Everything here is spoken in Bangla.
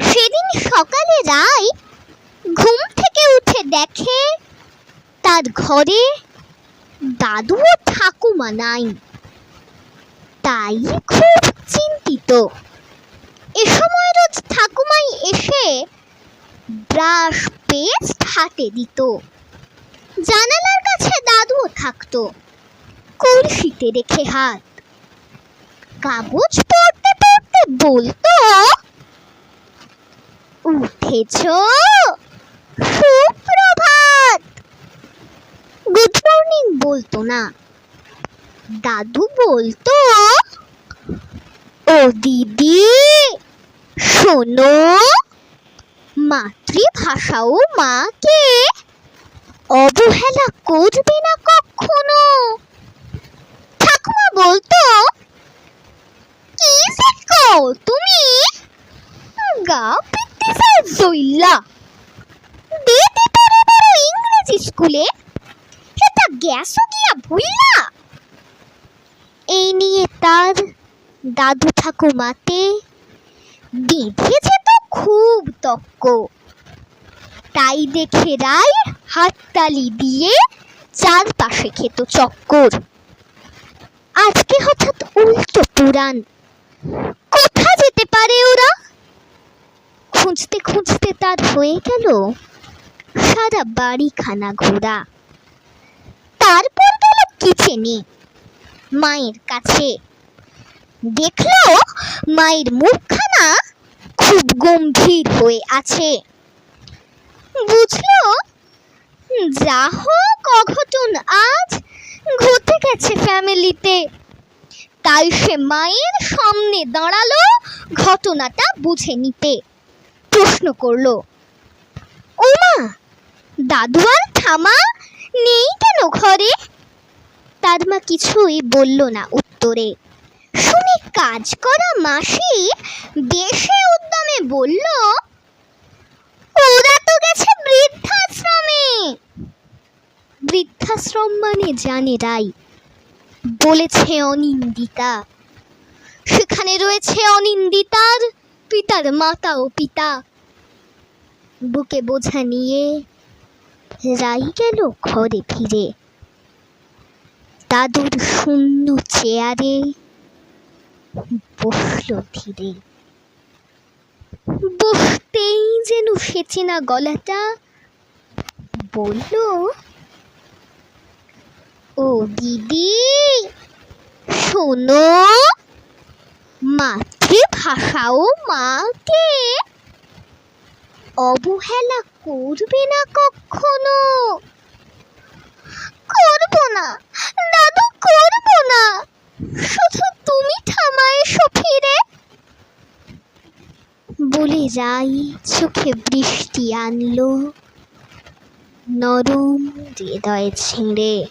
সেদিন সকালে রায় ঘুম থেকে উঠে দেখে তার ঘরে দাদু ও ঠাকুমা নাই। তাই খুব চিন্তিত। এ সময় রোজ ঠাকুমাই এসে ব্রাশ পেস্ট হাতে দিত। জানালার কাছে দাদুও থাকতো, কলসিতে রেখে হাত। কাগজ পড়তে পড়তে বলতো উঠেছ সুপ্রভাত! গুড মর্নিং বলতো না। দাদু বলতো, ও দিদি, শোনো, মাতৃভাষাও মাকে অবহেলা করবে না কখনো? ঠাকুমা বলতো, কি শেখো তুমি? গা পিত্তিসা জইলা দিতে পারে বড় ইংরেজি স্কুলে। এটা গ্যাসও গিয়া ভুইলা। এই নিয়ে তার দাদু ঠাকুমাতে বেঁধে যেত খুব তক্ক। তাই দেখে রায় হাততালি দিয়ে চারপাশে খেত চক্কর। আজকে হঠাৎ উল্টো পুরাণ। খুঁজতে খুঁজতে তার হয়ে গেল সারা বাড়িখানা ঘোরা। তারপর গেল কিচেনে, মায়ের কাছে। দেখল মায়ের মুখখানা খুব গম্ভীর হয়ে আছে। বুঝল, যা হোক অঘটন আজ ঘটে গেছে ফ্যামিলিতে। তাই সে মায়ের সামনে দাঁড়াল ঘটনাটা বুঝে নিতে। প্রশ্ন করল। ওমা দাদু আর ঠামা নেই কেন ঘরে? তার মা কিছুই বলল না উত্তরে। শুনে, কাজ করা মাসি বেশে উদ্যমে বলল, ওরা তো গেছে বৃদ্ধাশ্রমে। বৃদ্ধাশ্রম মানে জানে রাই, বলেছে অনিন্দিতা। সেখানে রয়েছে অনিন্দিতার পিতার মাতা ও পিতা। বুকে বোঝা নিয়ে রাই গেল ঘরে ফিরে। দাদুর শূন্য চেয়ারে বসল ধীরে। বসতেই যেন সেচে না গলাটা, বলল, ও দিদি, শোনো মাতৃভাষাও মাকে। অবহেলা করবে না কখনো? করব না, দাদু, করব না। শুধু তুমি থামা এসো ফিরে। বলে রাই চোখে বৃষ্টি আনলো। নরম হৃদয় ছিঁড়ে